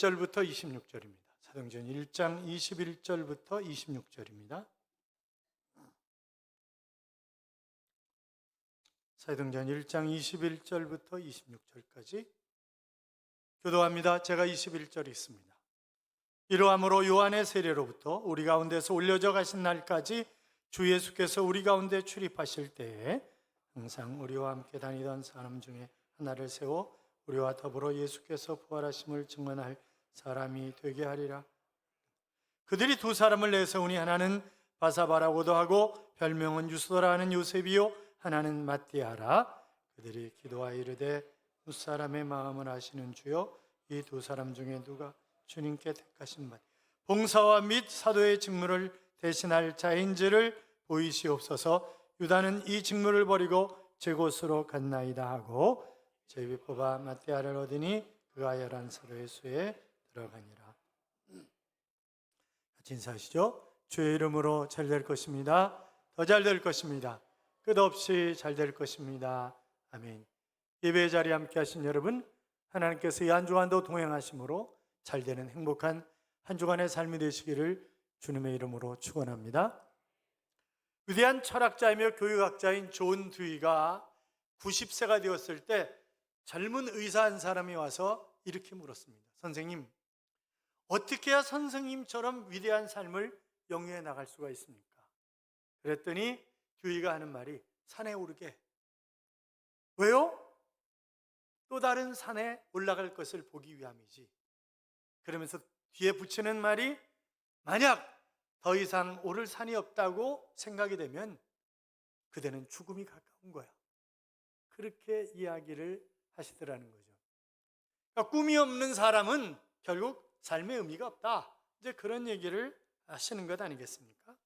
21절부터 26절입니다. 사도행전 1장 21절부터 26절입니다. 사도행전 1장 21절부터 26절까지 교도합니다. 제가 21절 있습니다. 이러함으로 요한의 세례로부터 우리 가운데서 올려져 가신 날까지 주 예수께서 우리 가운데 출입하실 때에 항상 우리와 함께 다니던 사람 중에 하나를 세워 우리와 더불어 예수께서 부활하심을 증언할 사람이 되게 하리라. 그들이 두 사람을 내세우니 하나는 바사바라고도 하고 별명은 유스도라 하는 요셉이요 하나는 마띠아라. 그들이 기도하여 이르되 두 사람의 마음을 아시는 주여 이 두 사람 중에 누가 주님께 택하신 바 봉사와 및 사도의 직무를 대신할 자인지를 보이시옵소서 유다는 이 직무를 버리고 제 곳으로 갔나이다 하고 제비 뽑아 마띠아를 얻으니 그가 열한 사도의 수에 들어가니라. 같이 인사하시죠? 주의 이름으로 잘 될 것입니다. 더 잘 될 것입니다. 끝없이 잘 될 것입니다. 아멘. 예배 자리에 함께 하신 여러분 하나님께서 이 한 주간도 동행하심으로 잘 되는 행복한 한 주간의 삶이 되시기를 주님의 이름으로 축원합니다. 위대한 철학자이며 교육학자인 존 듀이가 90세가 되었을 때 젊은 의사 한 사람이 와서 이렇게 물었습니다. 선생님, 어떻게 해야 선생님처럼 위대한 삶을 영위해 나갈 수가 있습니까? 그랬더니 듀이가 하는 말이 산에 오르게. 왜요? 또 다른 산에 올라갈 것을 보기 위함이지. 그러면서 뒤에 붙이는 말이 만약 더 이상 오를 산이 없다고 생각이 되면 그대는 죽음이 가까운 거야. 그렇게 이야기를 하시더라는 거죠. 그러니까 꿈이 없는 사람은 결국 삶의 의미가 없다. 이제 그런 얘기를 하시는 것 아니겠습니까?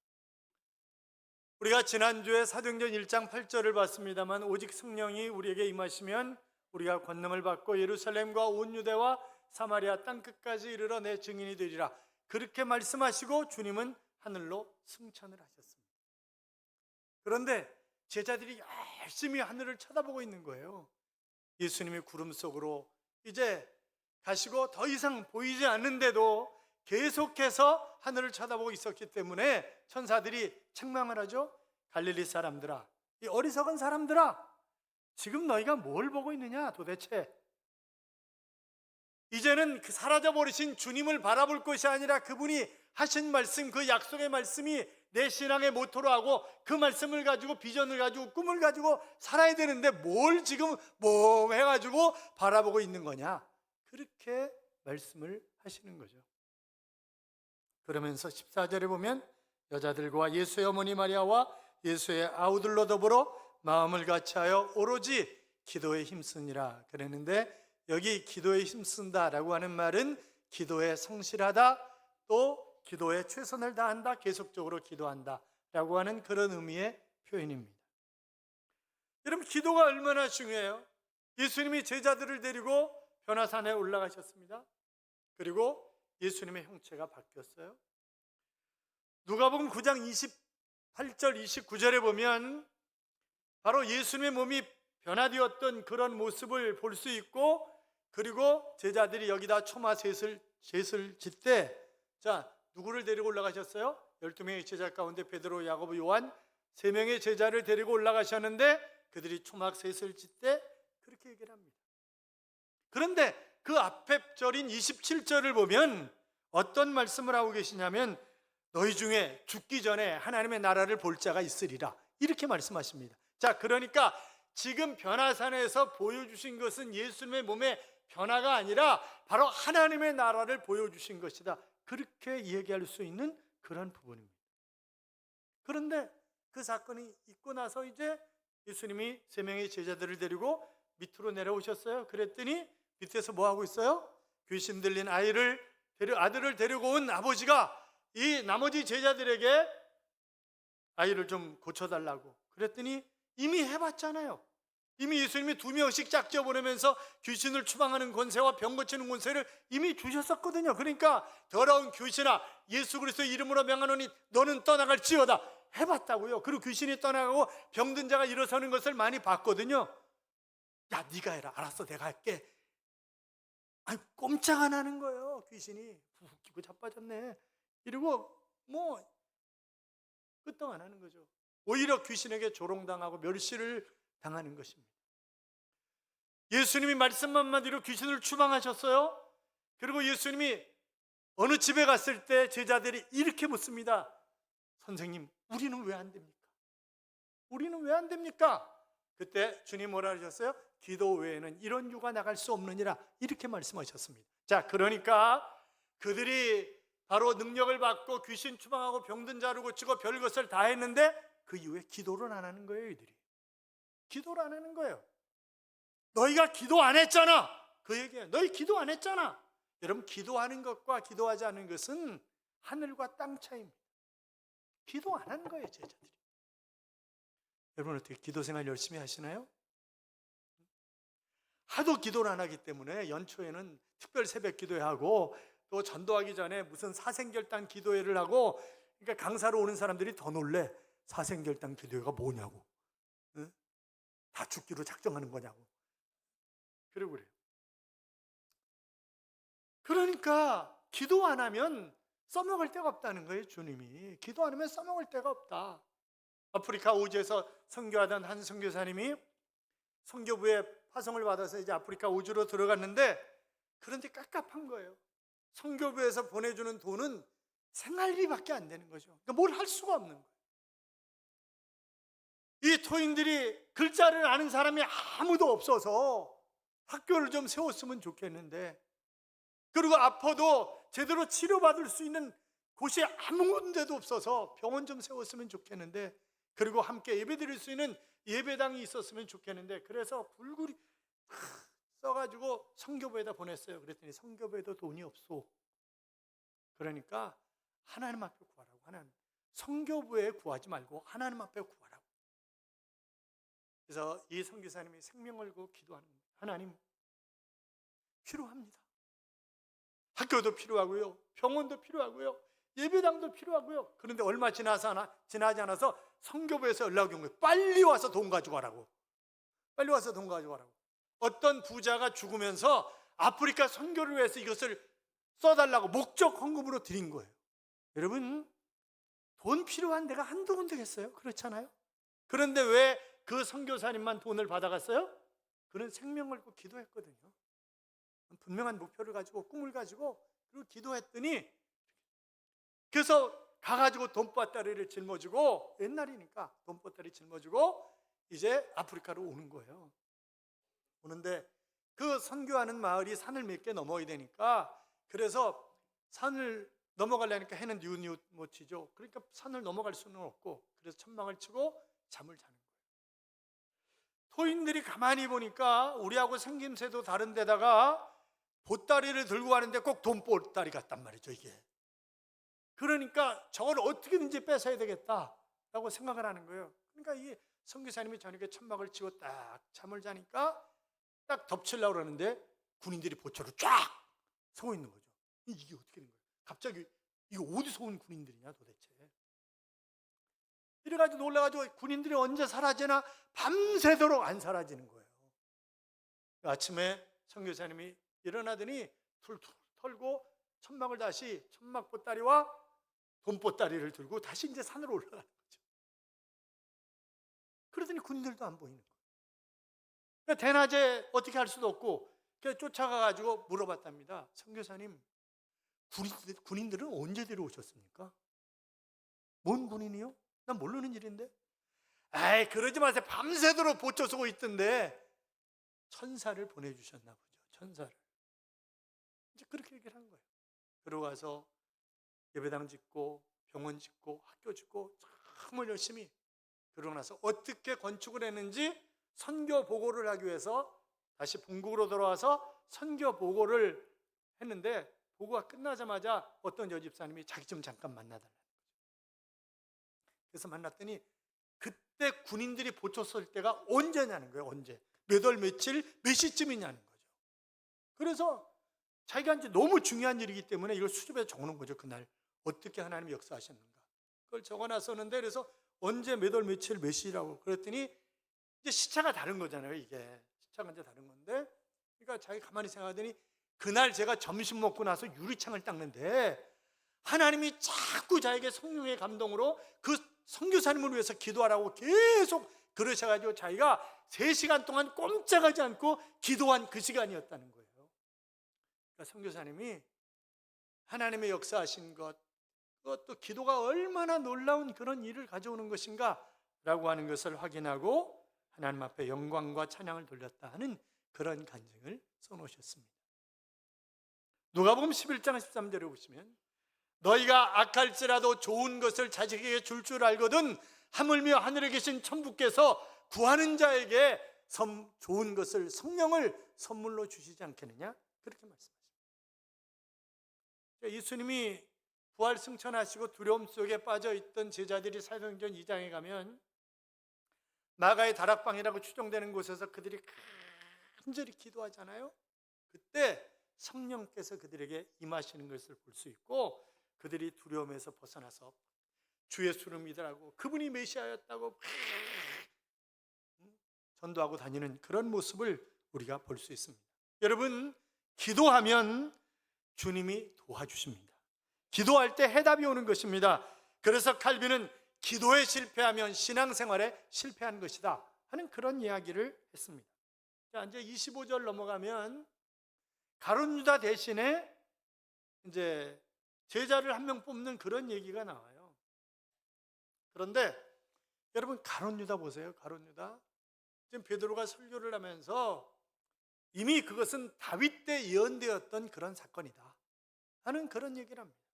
우리가 지난주에 사도행전 1장 8절을 봤습니다만 오직 성령이 우리에게 임하시면 우리가 권능을 받고 예루살렘과 온 유대와 사마리아 땅 끝까지 이르러 내 증인이 되리라. 그렇게 말씀하시고 주님은 하늘로 승천을 하셨습니다. 그런데 제자들이 열심히 하늘을 쳐다보고 있는 거예요. 예수님이 구름 속으로 이제 가시고 더 이상 보이지 않는데도 계속해서 하늘을 쳐다보고 있었기 때문에 천사들이 책망을 하죠. 갈릴리 사람들아, 이 어리석은 사람들아, 지금 너희가 뭘 보고 있느냐 도대체? 이제는 그 사라져 버리신 주님을 바라볼 것이 아니라 그분이 하신 말씀, 그 약속의 말씀이 내 신앙의 모토로 하고 그 말씀을 가지고 비전을 가지고 꿈을 가지고 살아야 되는데 뭘 지금 뭐 해가지고 바라보고 있는 거냐? 그렇게 말씀을 하시는 거죠. 그러면서 14절에 보면 여자들과 예수의 어머니 마리아와 예수의 아우들로 더불어 마음을 같이하여 오로지 기도에 힘쓰니라 그랬는데 여기 기도에 힘쓴다라고 하는 말은 기도에 성실하다 또 기도에 최선을 다한다 계속적으로 기도한다라고 하는 그런 의미의 표현입니다. 여러분 기도가 얼마나 중요해요? 예수님이 제자들을 데리고 변화산에 올라가셨습니다. 그리고 예수님의 형체가 바뀌었어요. 누가복음 9장 28절 29절에 보면 바로 예수님의 몸이 변화되었던 그런 모습을 볼 수 있고 그리고 제자들이 여기다 초마 셋을 셋을 짓때 자 누구를 데리고 올라가셨어요? 12명의 제자 가운데 베드로, 야고보, 요한 세 명의 제자를 데리고 올라가셨는데 그들이 초막 셋을 짓때 그렇게 얘기를 합니다. 그런데 그 앞에 절인 27절을 보면 어떤 말씀을 하고 계시냐면 너희 중에 죽기 전에 하나님의 나라를 볼 자가 있으리라. 이렇게 말씀하십니다. 자, 그러니까 지금 변화산에서 보여주신 것은 예수님의 몸의 변화가 아니라 바로 하나님의 나라를 보여주신 것이다. 그렇게 얘기할 수 있는 그런 부분입니다. 그런데 그 사건이 있고 나서 이제 예수님이 세 명의 제자들을 데리고 밑으로 내려오셨어요. 그랬더니 밑에서 뭐 하고 있어요? 귀신 들린 아이를 데려, 아들을 데리고 온 아버지가 이 나머지 제자들에게 아이를 좀 고쳐달라고 그랬더니 이미 해봤잖아요. 이미 예수님이 두 명씩 짝지어 보내면서 귀신을 추방하는 권세와 병 고치는 권세를 이미 주셨었거든요. 그러니까 더러운 귀신아 예수 그리스도 이름으로 명하노니 너는 떠나갈지어다 해봤다고요. 그리고 귀신이 떠나가고 병든 자가 일어서는 것을 많이 봤거든요. 야 네가 해라. 알았어 내가 할게. 아니 꼼짝 안 하는 거예요. 귀신이 푹 끼고 자빠졌네. 이러고 뭐 끄떡 안 하는 거죠. 오히려 귀신에게 조롱당하고 멸시를 당하는 것입니다. 예수님이 말씀 한마디로 귀신을 추방하셨어요. 그리고 예수님이 어느 집에 갔을 때 제자들이 이렇게 묻습니다. 선생님, 우리는 왜 안 됩니까? 우리는 왜 안 됩니까? 그때 주님 뭐라 하셨어요? 기도 외에는 이런 유가 나갈 수 없느니라 이렇게 말씀하셨습니다. 자, 그러니까 그들이 바로 능력을 받고 귀신 추방하고 병든 자를 고치고 별것을 다 했는데 그 이후에 기도를 안 하는 거예요, 이들이. 기도를 안 하는 거예요. 너희가 기도 안 했잖아. 그 얘기예요. 너희 기도 안 했잖아. 여러분 기도하는 것과 기도하지 않는 것은 하늘과 땅 차이입니다. 기도 안 하는 거예요, 제자들이. 여러분 어떻게 기도 생활 열심히 하시나요? 하도 기도를 안 하기 때문에 연초에는 특별 새벽 기도회 하고 또 전도하기 전에 무슨 사생결단 기도회를 하고 그러니까 강사로 오는 사람들이 더 놀래. 사생결단 기도회가 뭐냐고. 응? 다 죽기로 작정하는 거냐고. 그러고 그래요. 그러니까 기도 안 하면 써먹을 데가 없다는 거예요 주님이. 기도 안 하면 써먹을 데가 없다. 아프리카 오주에서 선교하던 한 선교사님이 선교부에 파송을 받아서 이제 아프리카 오주로 들어갔는데 그런데 깝깝한 거예요. 선교부에서 보내주는 돈은 생활비밖에 안 되는 거죠. 그러니까 뭘 할 수가 없는 거예요. 이 토인들이 글자를 아는 사람이 아무도 없어서 학교를 좀 세웠으면 좋겠는데 그리고 아파도 제대로 치료받을 수 있는 곳이 아무 군데도 없어서 병원 좀 세웠으면 좋겠는데 그리고 함께 예배 드릴 수 있는 예배당이 있었으면 좋겠는데 그래서 불굴이 써가지고 성교부에다 보냈어요. 그랬더니 성교부에도 돈이 없어. 그러니까 하나님 앞에 구하라고 하나님. 성교부에 구하지 말고 하나님 앞에 구하라고. 그래서 이 선교사님이 생명을 걸고 기도하는 거예요. 하나님 필요합니다. 학교도 필요하고요. 병원도 필요하고요. 예배당도 필요하고요. 그런데 얼마 지나서 하나, 지나지 않아서 성교부에서 연락이 온 거예요. 빨리 와서 돈 가지고 가라고. 빨리 와서 돈 가지고 가라고. 어떤 부자가 죽으면서 아프리카 선교를 위해서 이것을 써달라고 목적 헌금으로 드린 거예요. 여러분, 돈 필요한 데가 한두 군데겠어요? 그렇잖아요? 그런데 왜 그 선교사님만 돈을 받아갔어요? 그는 생명을 기도했거든요. 분명한 목표를 가지고 꿈을 가지고 그리고 기도했더니 그래서 가가지고 돈보따리를 짊어지고 옛날이니까 돈보따리 짊어지고 이제 아프리카로 오는 거예요. 오는데 그 선교하는 마을이 산을 몇 개 넘어야 되니까 그래서 산을 넘어가려니까 해는 뉘웃뉘웃 못 치죠. 그러니까 산을 넘어갈 수는 없고 그래서 천막을 치고 잠을 자는 거예요. 토인들이 가만히 보니까 우리하고 생김새도 다른 데다가 보따리를 들고 가는데 꼭 돈보따리 같단 말이죠 이게. 그러니까 저걸 어떻게든지 뺏어야 되겠다라고 생각을 하는 거예요. 그러니까 이 선교사님이 저녁에 천막을 치고 딱 잠을 자니까 딱 덮치려고 그러는데 군인들이 보초로 쫙 서고 있는 거죠. 이게 어떻게 된 거예요? 갑자기 이거 어디서 온 군인들이냐 도대체. 이래가지고 놀라가지고 군인들이 언제 사라지나 밤새도록 안 사라지는 거예요. 아침에 선교사님이 일어나더니 툴툴 털고 천막을 다시 천막 보따리와 돈 보따리를 들고 다시 이제 산으로 올라가는 거죠. 그러더니 군인들도 안 보이는 거예요. 그러니까 대낮에 어떻게 할 수도 없고 쫓아가가지고 물어봤답니다. 선교사님, 군인들, 군인들 은 언제 데려오셨습니까? 뭔 군인이요? 난 모르는 일인데. 에이 그러지 마세요. 밤새도록 보초 서고 있던데 천사를 보내주셨나 보죠. 천사를. 이제 그렇게 얘기를 한 거예요. 와서 예배당 짓고 병원 짓고 학교 짓고 정말 열심히 그러고 나서 어떻게 건축을 했는지 선교 보고를 하기 위해서 다시 본국으로 돌아와서 선교 보고를 했는데 보고가 끝나자마자 어떤 여집사님이 자기 좀 잠깐 만나달라는 거죠. 그래서 만났더니 그때 군인들이 보초설 때가 언제냐는 거예요. 언제? 몇월 며칠 몇 시쯤이냐는 거죠. 그래서 자기가 이제 너무 중요한 일이기 때문에 이걸 수첩에 적어놓은 거죠. 그날 어떻게 하나님 역사하셨는가. 그걸 적어놨었는데 그래서 언제 몇 월 며칠 몇 시라고 그랬더니 이제 시차가 다른 거잖아요. 이게 시차가 이제 다른 건데 그러니까 자기 가만히 생각하더니 그날 제가 점심 먹고 나서 유리창을 닦는데 하나님이 자꾸 자에게 성령의 감동으로 그 선교사님을 위해서 기도하라고 계속 그러셔가지고 자기가 3시간 동안 꼼짝하지 않고 기도한 그 시간이었다는 거예요. 그러니까 선교사님이 하나님의 역사하신 것, 그것도 기도가 얼마나 놀라운 그런 일을 가져오는 것인가 라고 하는 것을 확인하고 하나님 앞에 영광과 찬양을 돌렸다 하는 그런 간증을 써놓으셨습니다. 누가복음 11장 13절에 보시면 너희가 악할지라도 좋은 것을 자식에게 줄줄 알거든 하물며 하늘에 계신 천부께서 구하는 자에게 선, 좋은 것을 성령을 선물로 주시지 않겠느냐 그렇게 말씀하십니다. 예수님이 부활 승천하시고 두려움 속에 빠져 있던 제자들이 사도행전 2장에 가면 마가의 다락방이라고 추정되는 곳에서 그들이 간절히 기도하잖아요. 그때 성령께서 그들에게 임하시는 것을 볼 수 있고 그들이 두려움에서 벗어나서 주 예수를 믿으라고 그분이 메시아였다고 전도하고 다니는 그런 모습을 우리가 볼 수 있습니다. 여러분 기도하면 주님이 도와주십니다. 기도할 때 해답이 오는 것입니다. 그래서 칼빈은 기도에 실패하면 신앙생활에 실패한 것이다 하는 그런 이야기를 했습니다. 자, 이제 25절 넘어가면 가룟 유다 대신에 이제 제자를 한 명 뽑는 그런 얘기가 나와요. 그런데 여러분 가룟 유다 보세요. 가룟 유다. 지금 베드로가 설교를 하면서 이미 그것은 다윗 때 예언되었던 그런 사건이다 하는 그런 얘기를 합니다.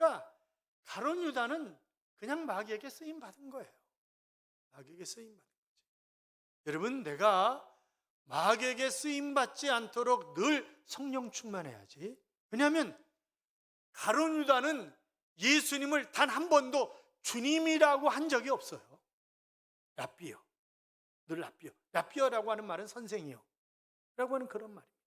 그러니까 가론 유다는 그냥 마귀에게 쓰임 받은 거예요. 마귀에게 쓰임 받은 거죠. 여러분 내가 마귀에게 쓰임 받지 않도록 늘 성령 충만해야지. 왜냐하면 가론 유다는 예수님을 단 한 번도 주님이라고 한 적이 없어요. 라비어. 늘 라비어. 라비어라고 하는 말은 선생이요. 라고 하는 그런 말입니다.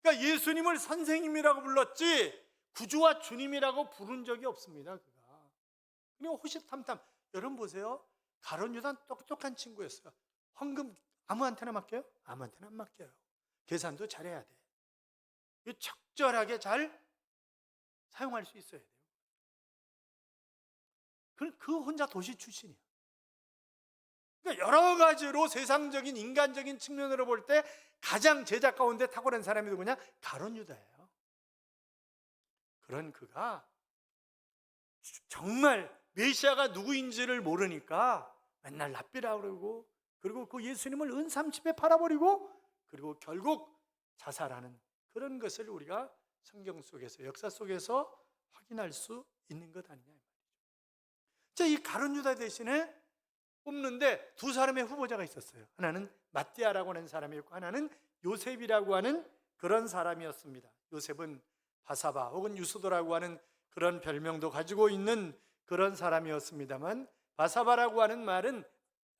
그러니까 예수님을 선생님이라고 불렀지 구주와 주님이라고 부른 적이 없습니다. 그가. 그냥 호시탐탐. 여러분 보세요. 가론 유단 똑똑한 친구였어요. 헌금 아무한테나 맡겨요? 아무한테나 안 맡겨요. 계산도 잘해야 돼. 적절하게 잘 사용할 수 있어야 돼요. 그, 그 혼자 도시 출신이야. 그러니까 여러 가지로 세상적인 인간적인 측면으로 볼 때 가장 제자 가운데 탁월한 사람이 누구냐? 가론 유다예요. 그런 그가 정말 메시아가 누구인지를 모르니까 맨날 랍비라 그러고 그리고 그 예수님을 은삼집에 팔아버리고 그리고 결국 자살하는 그런 것을 우리가 성경 속에서 역사 속에서 확인할 수 있는 것 아니냐. 자, 이 가론 유다 대신에 뽑는데 두 사람의 후보자가 있었어요. 하나는 마띠아라고 하는 사람이었고 하나는 요셉이라고 하는 그런 사람이었습니다. 요셉은 바사바 혹은 유수도라고 하는 그런 별명도 가지고 있는 그런 사람이었습니다만 바사바라고 하는 말은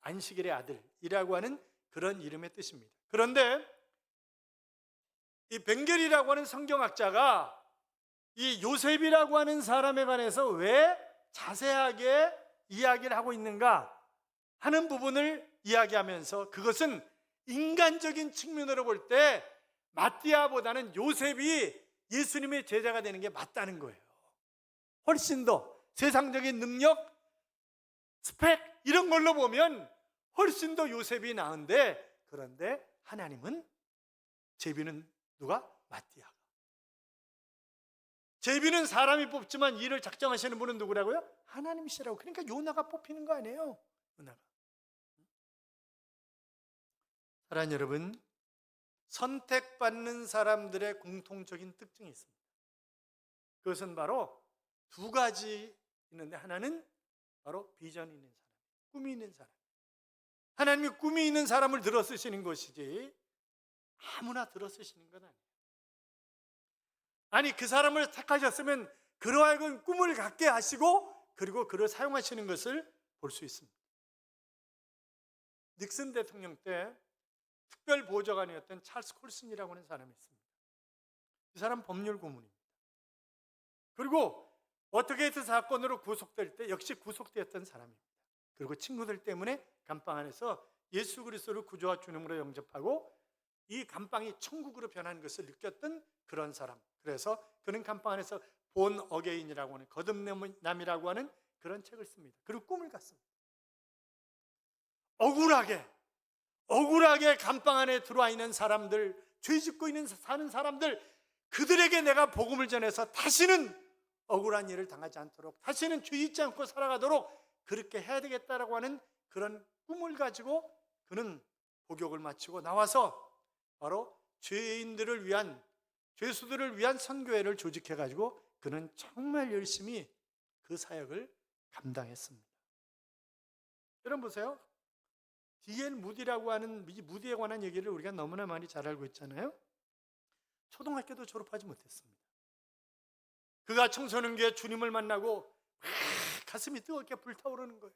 안식일의 아들이라고 하는 그런 이름의 뜻입니다. 그런데 이 벵겔이라고 하는 성경학자가 이 요셉이라고 하는 사람에 관해서 왜 자세하게 이야기를 하고 있는가 하는 부분을 이야기하면서 그것은 인간적인 측면으로 볼 때 마띠아보다는 요셉이 예수님의 제자가 되는 게 맞다는 거예요. 훨씬 더 세상적인 능력, 스펙 이런 걸로 보면 훨씬 더 요셉이 나은데 그런데 하나님은 제비는 누가? 마띠아가. 제비는 사람이 뽑지만 일을 작정하시는 분은 누구라고요? 하나님이시라고. 그러니까 요나가 뽑히는 거 아니에요. 요나가. 사랑 여러분, 선택받는 사람들의 공통적인 특징이 있습니다. 그것은 바로 두 가지 있는데 하나는 바로 비전이 있는 사람, 꿈이 있는 사람. 하나님이 꿈이 있는 사람을 들어 쓰시는 것이지 아무나 들어 쓰시는 건 아니에요. 아니 그 사람을 택하셨으면 그로 하여금 꿈을 갖게 하시고 그리고 그를 사용하시는 것을 볼 수 있습니다. 닉슨 대통령 때 특별 보좌관이었던 찰스 콜슨이라고 하는 사람이 있습니다. 이 사람 법률 고문입니다. 그리고 워터게이트 사건으로 구속될 때 역시 구속되었던 사람입니다. 그리고 친구들 때문에 감방 안에서 예수 그리스도를 구주와 주님으로 영접하고 이 감방이 천국으로 변한 것을 느꼈던 그런 사람. 그래서 그는 감방 안에서 본 어게인이라고 하는 거듭남이라고 하는 그런 책을 씁니다. 그리고 꿈을 갖습니다. 억울하게 억울하게 감방 안에 들어와 있는 사람들, 죄 짓고 있는 사는 사람들 그들에게 내가 복음을 전해서 다시는 억울한 일을 당하지 않도록 다시는 죄 짓지 않고 살아가도록 그렇게 해야 되겠다라고 하는 그런 꿈을 가지고 그는 복역을 마치고 나와서 바로 죄인들을 위한 죄수들을 위한 선교회를 조직해 가지고 그는 정말 열심히 그 사역을 감당했습니다. 여러분 보세요. D.L. 무디라고 하는 이 무디에 관한 얘기를 우리가 너무나 많이 잘 알고 있잖아요. 초등학교도 졸업하지 못했습니다. 그가 청소년기에 주님을 만나고 막 가슴이 뜨겁게 불타오르는 거예요.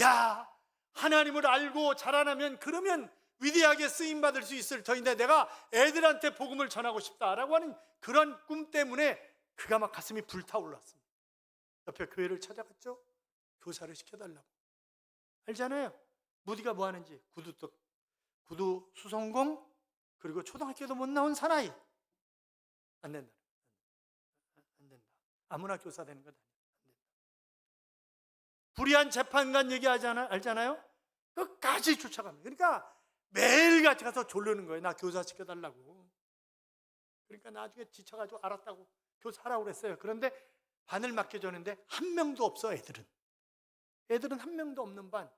야, 하나님을 알고 자라나면 그러면 위대하게 쓰임 받을 수 있을 터인데 내가 애들한테 복음을 전하고 싶다라고 하는 그런 꿈 때문에 그가 막 가슴이 불타올랐습니다. 옆에 교회를 찾아갔죠. 교사를 시켜달라고. 알잖아요. 무디가 뭐 하는지 구두 떡 구두 수성공 그리고 초등학교도 못 나온 사나이 안 된다. 안 된다. 아무나 교사 되는 것 아니야. 안 된다. 불의한 재판관 얘기하잖아 알잖아요. 끝까지 쫓아갑니다. 그러니까 매일 같이 가서 졸르는 거예요. 나 교사 시켜달라고. 그러니까 나중에 지쳐가지고 알았다고 교사하라고 그랬어요. 그런데 반을 맡겨줬는데 한 명도 없어 애들은. 애들은 한 명도 없는 반.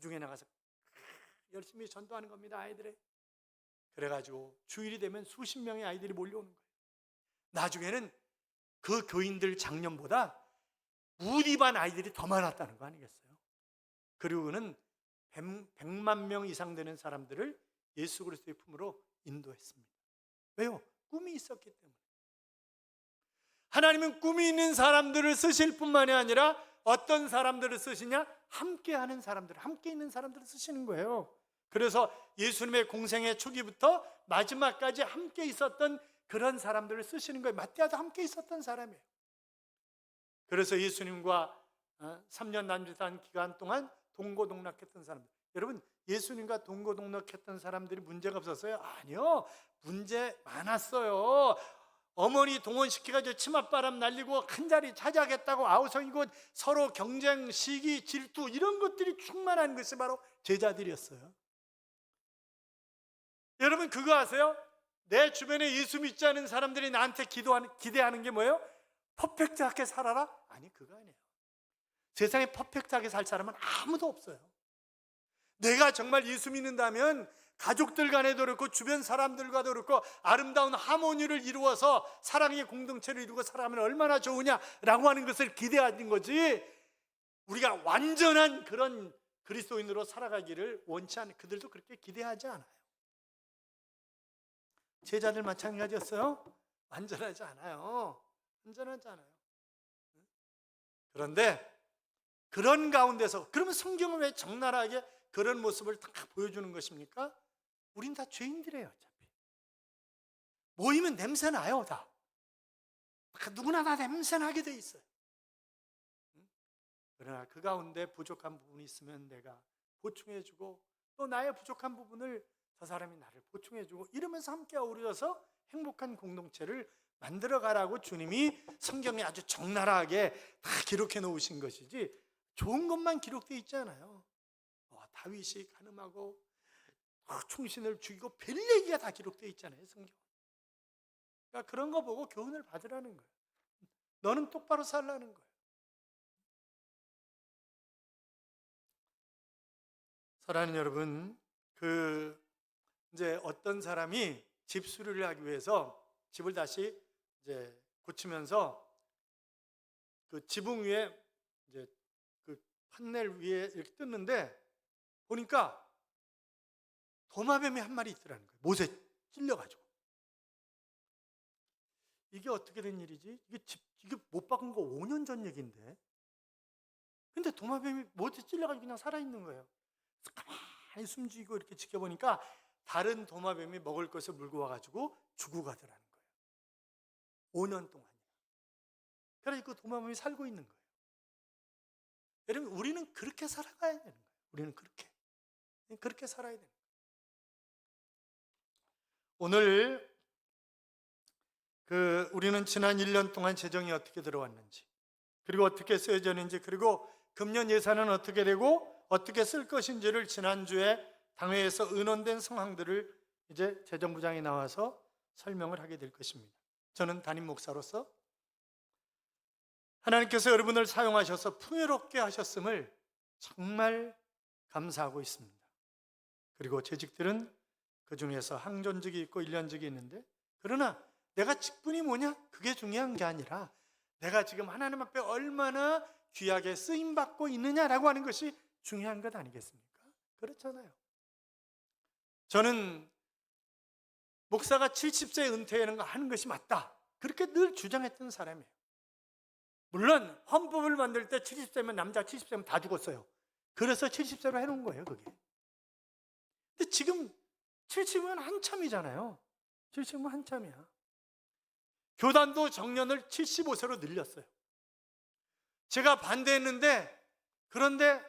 주중에 나가서 열심히 전도하는 겁니다 아이들에. 그래가지고 주일이 되면 수십 명의 아이들이 몰려오는 거예요. 나중에는 그 교인들 작년보다 무디반 아이들이 더 많았다는 거 아니겠어요? 그리고 그는 100, 만 명 이상 되는 사람들을 예수 그리스도의 품으로 인도했습니다. 왜요? 꿈이 있었기 때문에. 하나님은 꿈이 있는 사람들을 쓰실 뿐만이 아니라 어떤 사람들을 쓰시냐? 함께 하는 사람들, 함께 있는 사람들을 쓰시는 거예요. 그래서 예수님의 공생의 초기부터 마지막까지 함께 있었던 그런 사람들을 쓰시는 거예요. 마태아도 함께 있었던 사람이에요. 그래서 예수님과 3년 남짓한 기간 동안 동고동락했던 사람들. 여러분, 예수님과 동고동락했던 사람들이 문제가 없었어요? 아니요. 문제 많았어요. 어머니 동원시켜가지고 치맛바람 날리고 한 자리 차지하겠다고 아우성이고 서로 경쟁, 시기, 질투 이런 것들이 충만한 것이 바로 제자들이었어요. 여러분 그거 아세요? 내 주변에 예수 믿지 않은 사람들이 나한테 기도하는, 기대하는 게 뭐예요? 퍼펙트하게 살아라? 아니 그거 아니에요. 세상에 퍼펙트하게 살 사람은 아무도 없어요. 내가 정말 예수 믿는다면 가족들 간에도 그렇고 주변 사람들과도 그렇고 아름다운 하모니를 이루어서 사랑의 공동체를 이루고 살아가면 얼마나 좋으냐라고 하는 것을 기대하는 거지 우리가 완전한 그런 그리스도인으로 살아가기를 원치 않는 그들도 그렇게 기대하지 않아요. 제자들 마찬가지였어요. 완전하지 않아요. 완전하지 않아요. 그런데 그런 가운데서 그러면 성경은 왜 적나라하게 그런 모습을 다 보여주는 것입니까? 우린 다 죄인들이에요, 어차피. 모이면 냄새 나요, 다. 누구나 다 냄새 나게 돼 있어요. 그러나 그 가운데 부족한 부분이 있으면 내가 보충해주고 또 나의 부족한 부분을 저 사람이 나를 보충해주고 이러면서 함께 어우러져서 행복한 공동체를 만들어가라고 주님이 성경에 아주 적나라하게 다 기록해 놓으신 것이지 좋은 것만 기록되어 있지 않아요. 어, 다윗이 가늠하고 어, 충신을 죽이고 별 얘기가 다 기록되어 있잖아요, 성경. 그러니까 그런 거 보고 교훈을 받으라는 거예요. 너는 똑바로 살라는 거예요. 사랑하는 여러분, 그 이제 어떤 사람이 집 수리를 하기 위해서 집을 다시 이제 고치면서 그 지붕 위에 이제 그 판넬 위에 이렇게 뜯는데 보니까 도마뱀이 한 마리 있더라는 거예요. 못에 찔려가지고. 이게 어떻게 된 일이지? 이게 집, 이게 못 박은 거 5년 전 얘기인데. 근데 도마뱀이 못에 찔려가지고 그냥 살아있는 거예요. 가만히 숨지고 이렇게 지켜보니까 다른 도마뱀이 먹을 것을 물고 와가지고 죽어 가더라는 거예요. 5년 동안. 그래서 그 도마뱀이 살고 있는 거예요. 여러분, 우리는 그렇게 살아가야 되는 거예요. 우리는 그렇게. 그렇게 살아야 되는 거예요. 오늘 그 우리는 지난 1년 동안 재정이 어떻게 들어왔는지 그리고 어떻게 쓰여졌는지 그리고 금년 예산은 어떻게 되고 어떻게 쓸 것인지를 지난주에 당회에서 의논된 상황들을 이제 재정부장이 나와서 설명을 하게 될 것입니다. 저는 담임 목사로서 하나님께서 여러분을 사용하셔서 풍요롭게 하셨음을 정말 감사하고 있습니다. 그리고 재직들은 그 중에서 항존직이 있고 일년직이 있는데 그러나 내가 직분이 뭐냐? 그게 중요한 게 아니라 내가 지금 하나님 앞에 얼마나 귀하게 쓰임 받고 있느냐라고 하는 것이 중요한 것 아니겠습니까? 그렇잖아요. 저는 목사가 70세 은퇴하는 거 하는 것이 맞다. 그렇게 늘 주장했던 사람이에요. 물론 헌법을 만들 때 70세면 남자 70세면 다 죽었어요. 그래서 70세로 해놓은 거예요, 그게. 근데 지금 70은 한참이잖아요. 70은 한참이야. 교단도 정년을 75세로 늘렸어요. 제가 반대했는데 그런데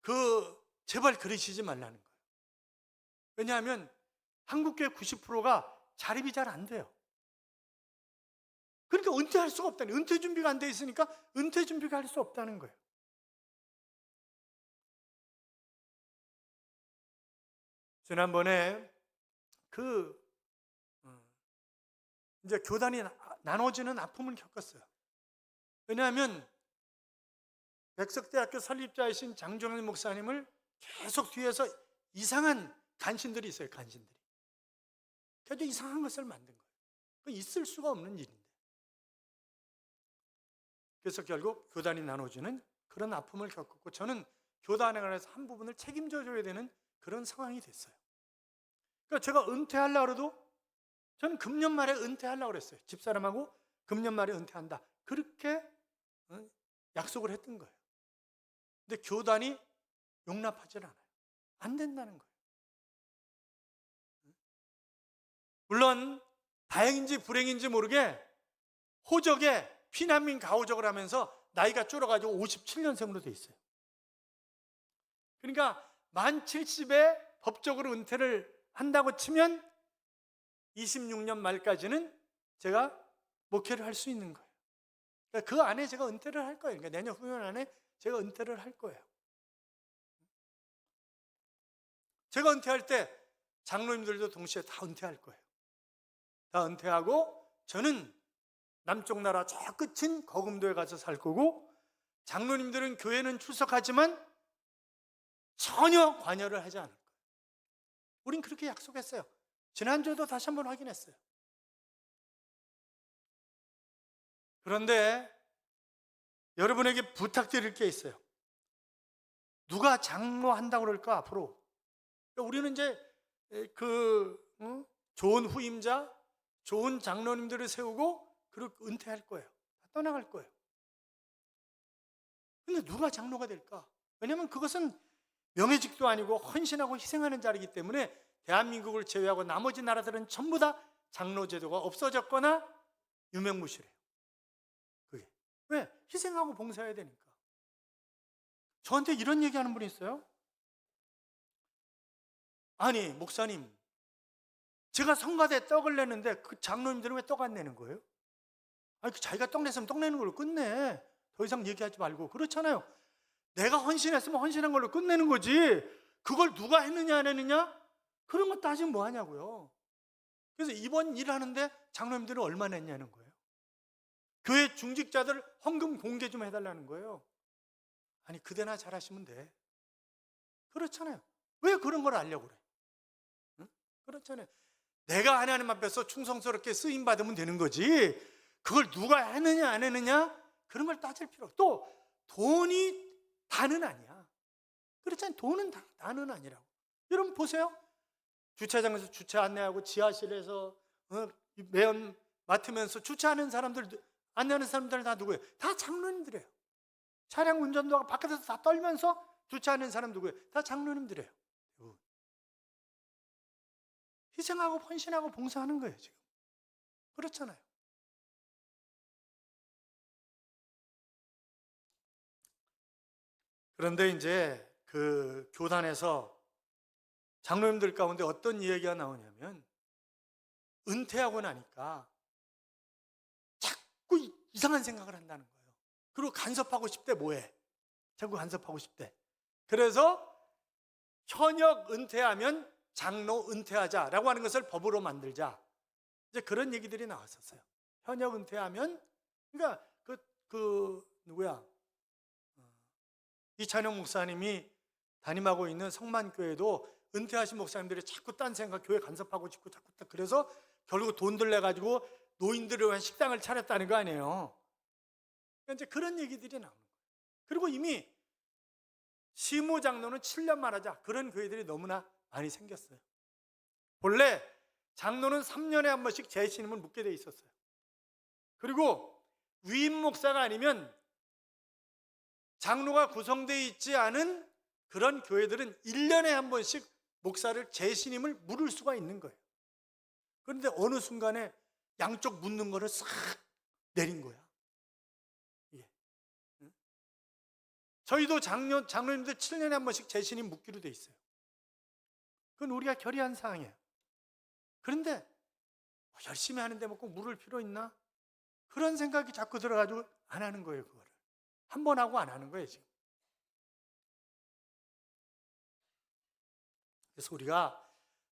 그 제발 그러시지 말라는 거예요. 왜냐하면 한국교회 90%가 자립이 잘 안 돼요. 그러니까 은퇴할 수가 없다니. 은퇴 준비가 안 돼 있으니까 은퇴 준비가 할 수 없다는 거예요. 지난번에 그 어, 이제 교단이 나- 나눠지는 아픔을 겪었어요. 왜냐하면 백석대학교 설립자이신 장종일 목사님을 계속 뒤에서 이상한 간신들이 있어요. 간신들이. 그래도 이상한 것을 만든 거예요. 그 있을 수가 없는 일인데. 그래서 결국 교단이 나눠지는 그런 아픔을 겪었고 저는 교단에 관해서 한 부분을 책임져 줘야 되는 그런 상황이 됐어요. 그러니까 제가 은퇴하려고 해도 저는 금년 말에 은퇴하려고 그랬어요. 집사람하고 금년 말에 은퇴한다. 그렇게 어, 약속을 했던 거예요. 근데 교단이 용납하지 않아요. 안 된다는 거예요. 물론 다행인지 불행인지 모르게 호적에 피난민 가호적을 하면서 나이가 줄어가지고 57년생으로 돼 있어요. 그러니까 만 70에 법적으로 은퇴를 한다고 치면 26년 말까지는 제가 목회를 할 수 있는 거예요. 그러니까 그 안에 제가 은퇴를 할 거예요. 그러니까 내년 후년 안에 제가 은퇴를 할 거예요. 제가 은퇴할 때 장로님들도 동시에 다 은퇴할 거예요. 다 은퇴하고 저는 남쪽 나라 저 끝인 거금도에 가서 살 거고 장로님들은 교회는 출석하지만 전혀 관여를 하지 거예요. 우린 그렇게 약속했어요. 지난주에도 다시 한번 확인했어요. 그런데 여러분에게 부탁드릴 게 있어요. 누가 장로한다고 그럴까 앞으로? 우리는 이제 그 어? 좋은 후임자, 좋은 장로님들을 세우고 그리고 은퇴할 거예요. 떠나갈 거예요. 근데 누가 장로가 될까? 왜냐하면 그것은 명예직도 아니고 헌신하고 희생하는 자리이기 때문에 대한민국을 제외하고 나머지 나라들은 전부 다 장로 제도가 없어졌거나 유명무실해요. 그게 왜 희생하고 봉사해야 되니까. 저한테 이런 얘기 하는 분이 있어요. 아니 목사님, 제가 성가대 떡을 내는데 그 장로님들은 왜 떡 안 내는 거예요? 아니 그 자기가 떡 냈으면 떡 내는 걸로 끝내. 더 이상 얘기하지 말고 그렇잖아요. 내가 헌신했으면 헌신한 걸로 끝내는 거지. 그걸 누가 했느냐 안 했느냐? 그런 거 따지면 뭐 하냐고요. 그래서 이번 일 하는데 장로님들은 얼마 냈냐는 거예요. 교회 중직자들 헌금 공개 좀 해달라는 거예요. 아니 그대나 잘하시면 돼. 그렇잖아요. 왜 그런 걸 알려고 그래? 응? 그렇잖아요. 내가 하나님 앞에서 충성스럽게 쓰임 받으면 되는 거지. 그걸 누가 했느냐 안 했느냐 그런 걸 따질 필요. 또 돈이 다는 아니야. 그렇잖아요. 돈은 다, 다는 아니라고. 여러분 보세요. 주차장에서 주차 안내하고 지하실에서 어, 매연 맡으면서 주차하는 사람들 안내하는 사람들은 다 누구예요? 다 장로님들이에요. 차량 운전도 하고 바깥에서 다 떨면서 주차하는 사람 누구예요? 다 장로님들이에요. 희생하고 헌신하고 봉사하는 거예요, 지금. 그렇잖아요. 그런데 이제 그 교단에서 장로님들 가운데 어떤 이야기가 나오냐면 은퇴하고 나니까 자꾸 이- 이상한 생각을 한다는 거예요. 그리고 간섭하고 싶대 뭐해? 자꾸 간섭하고 싶대. 그래서 현역 은퇴하면 장로 은퇴하자라고 하는 것을 법으로 만들자. 이제 그런 얘기들이 나왔었어요. 현역 은퇴하면 그러니까 그, 그 누구야? 어, 이찬영 목사님이 담임하고 있는 성만교회도 은퇴하신 목사님들이 자꾸 딴 생각 교회 간섭하고 싶고 자꾸 딴- 그래서 결국 돈들 내 가지고 노인들을 위한 식당을 차렸다는 거 아니에요. 그러니까 이제 그런 얘기들이 나오는 거예요. 그리고 이미 시무 장로는 7년만 하자 그런 교회들이 너무나 많이 생겼어요. 본래 장로는 3년에 한 번씩 재신임을 묻게 돼 있었어요. 그리고 위임 목사가 아니면 장로가 구성되어 있지 않은 그런 교회들은 1년에 한 번씩 목사를 재신임을 물을 수가 있는 거예요. 그런데 어느 순간에 양쪽 묻는 거를 싹 내린 거야. 예. 응? 저희도 장로, 장로님들 7년에 한 번씩 재신임 묻기로 돼 있어요. 그건 우리가 결의한 사항이에요. 그런데 뭐 열심히 하는데 뭐꼭 물을 필요 있나? 그런 생각이 자꾸 들어가지고 안 하는 거예요, 그거를. 한 번 하고 안 하는 거예요, 지금. 그래서 우리가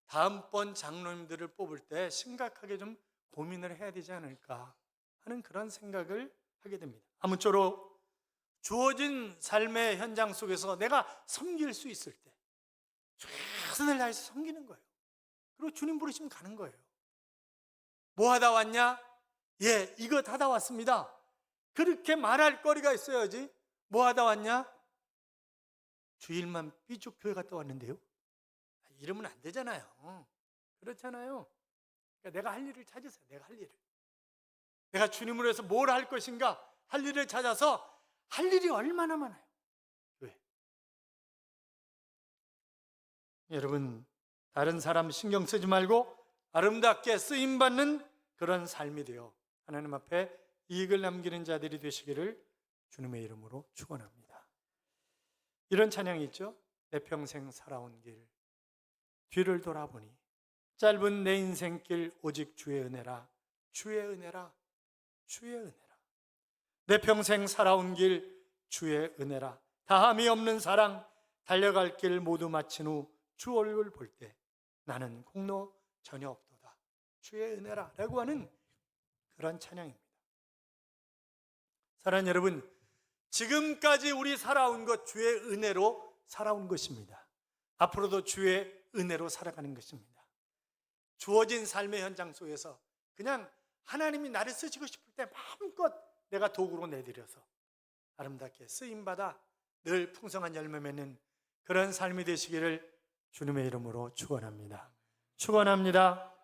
다음번 장로님들을 뽑을 때 심각하게 좀 고민을 해야 되지 않을까 하는 그런 생각을 하게 됩니다. 아무쪼록 주어진 삶의 현장 속에서 내가 섬길 수 있을 때 최선을 다해서 섬기는 거예요. 그리고 주님 부르시면 가는 거예요. 뭐 하다 왔냐? 예, 이거 하다 왔습니다. 그렇게 말할 거리가 있어야지. 뭐 하다 왔냐? 주일만 삐죽 교회 갔다 왔는데요. 이러면 안 되잖아요. 그렇잖아요. 그러니까 내가 할 일을 찾으세요. 내가 할 일을. 내가 주님으로 해서 뭘 할 것인가? 할 일을 찾아서 할 일이 얼마나 많아요. 왜? 여러분, 다른 사람 신경 쓰지 말고 아름답게 쓰임 받는 그런 삶이 되어 하나님 앞에 이익을 남기는 자들이 되시기를 주님의 이름으로 축원합니다. 이런 찬양이 있죠. 내 평생 살아온 길 뒤를 돌아보니 짧은 내 인생길 오직 주의 은혜라 주의 은혜라 주의 은혜라 내 평생 살아온 길 주의 은혜라 다함이 없는 사랑 달려갈 길 모두 마친 후 주 얼굴 볼 때 나는 공로 전혀 없도다 주의 은혜라 라고 하는 그런 찬양입니다 사랑하는 여러분 지금까지 우리 살아온 것 주의 은혜로 살아온 것입니다 앞으로도 주의 은혜로 살아가는 것입니다. 주어진 삶의 현장 속에서 그냥 하나님이 나를 쓰시고 싶을 때 마음껏 내가 도구로 내드려서 아름답게 쓰임받아 늘 풍성한 열매 맺는 그런 삶이 되시기를 주님의 이름으로 축원합니다. 축원합니다.